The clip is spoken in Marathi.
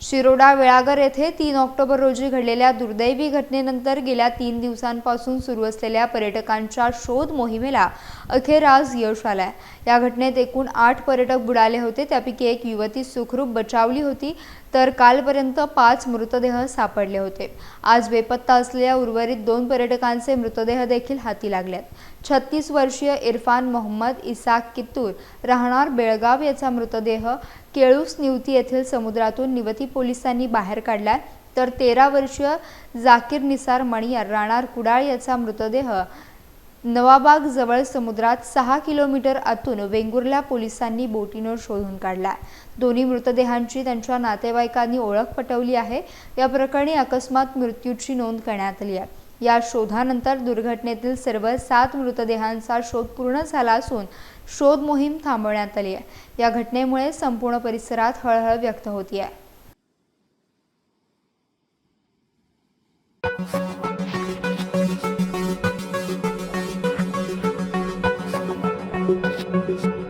शिरोडा वेळागर येथे तीन ऑक्टोबर रोजी घडलेल्या दुर्दैवी घटनेनंतर गेल्या तीन दिवसांपासून सुरू असलेल्या पर्यटकांच्या शोध मोहिमेला अखेर आज यश आलंय. या घटनेत एकूण आठ पर्यटक बुडाले होते त्यापैकी एक युवती सुखरूप बचावली होती तर कालपर्यंत पाच मृतदेह सापडले होते. आज बेपत्ता असलेल्या उर्वरित दोन पर्यटकांचे मृतदेह देखील हाती लागलेत. छत्तीस वर्षीय इरफान मोहम्मद इसाक कित्तूर राहणार बेळगाव याचा मृतदेह केळूस निवती येथील समुद्रातून निवती पोलिसांनी बाहेर काढला. तर तेरा वर्षीय जाकीर निसार मणी राणार कुडाळ याचा मृतदेह नवाबाग जवळ समुद्रात सहा किलोमीटर आतून वेंगुर्ला पोलिसांनी बोटीनं शोधून काढला. दोन्ही मृतदेहांची त्यांच्या नातेवाईकांनी ओळख पटवली आहे. या प्रकरणी अकस्मात मृत्यूची नोंद करण्यात आली आहे. या शोधानंतर दुर्घटनेतील सर्व सात मृतदेहांचा शोध पूर्ण झाला असून शोध मोहीम थांबवण्यात आली आहे. या घटनेमुळे संपूर्ण परिसरात हळहळ व्यक्त होती आहे Thank you.